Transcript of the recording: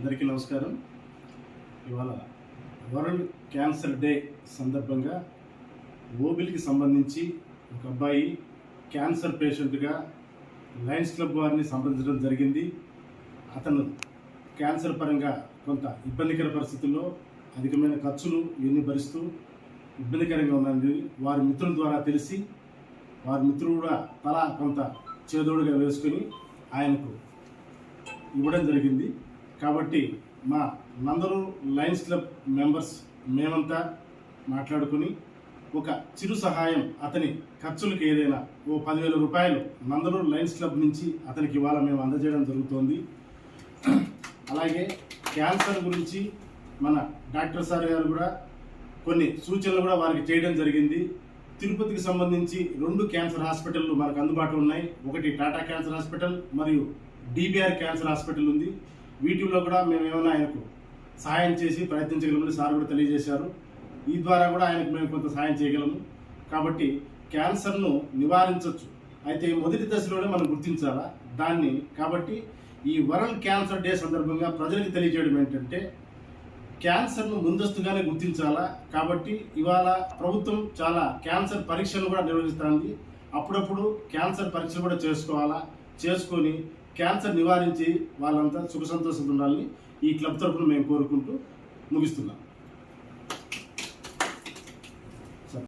అందరికీ నమస్కారం. ఇవాళ వరల్డ్ క్యాన్సర్ డే సందర్భంగా ఓబిల్కి సంబంధించి ఒక అబ్బాయి క్యాన్సర్ పేషెంట్గా లయన్స్ క్లబ్ వారిని సంప్రదించడం జరిగింది. అతను క్యాన్సర్ పరంగా కొంత ఇబ్బందికర పరిస్థితుల్లో అధికమైన ఖర్చులు ఇవన్నీ భరిస్తూ ఇబ్బందికరంగా ఉన్నది వారి మిత్రుల ద్వారా తెలిసి వారి మిత్రుడు కూడా తలా కొంత చేదోడుగా వేసుకొని ఆయనకు ఇవ్వడం జరిగింది. కాబట్టి మా నందరు లయన్స్ క్లబ్ మెంబర్స్ మేమంతా మాట్లాడుకుని ఒక చిరు సహాయం అతని ఖర్చులకు ఏదైనా ఓ పదివేల రూపాయలు నందరూరు లయన్స్ క్లబ్ నుంచి అతనికి ఇవాళ మేము అందజేయడం జరుగుతోంది. అలాగే క్యాన్సర్ గురించి మన డాక్టర్ సార్ గారు కూడా కొన్ని సూచనలు కూడా వారికి చేయడం జరిగింది. తిరుపతికి సంబంధించి రెండు క్యాన్సర్ హాస్పిటల్లు మనకు అందుబాటులో ఉన్నాయి. ఒకటి టాటా క్యాన్సర్ హాస్పిటల్ మరియు డిబిఆర్ క్యాన్సర్ హాస్పిటల్ ఉంది. వీటిలో కూడా మేము ఏమైనా ఆయనకు సహాయం చేసి ప్రయత్నించగలమని సార్ కూడా తెలియజేశారు. ఈ ద్వారా కూడా ఆయనకు మేము కొంత సహాయం చేయగలము. కాబట్టి క్యాన్సర్ను నివారించవచ్చు అయితే మొదటి దశలోనే మనం గుర్తించాలా? దాన్ని కాబట్టి ఈ వరల్డ్ క్యాన్సర్ డే సందర్భంగా ప్రజలకు తెలియజేయడం ఏంటంటే క్యాన్సర్ను ముందస్తుగానే గుర్తించాలా? కాబట్టి ఇవాళ ప్రభుత్వం చాలా క్యాన్సర్ పరీక్షలు కూడా నిర్వహిస్తుంది. అప్పుడప్పుడు క్యాన్సర్ పరీక్షలు కూడా చేసుకోవాలా? చేసుకొని క్యాన్సర్ నివారించి వాళ్ళంతా సుఖ సంతోషంగా ఉండాలని ఈ క్లబ్ తరఫున మేము కోరుకుంటూ ముగిస్తున్నాం.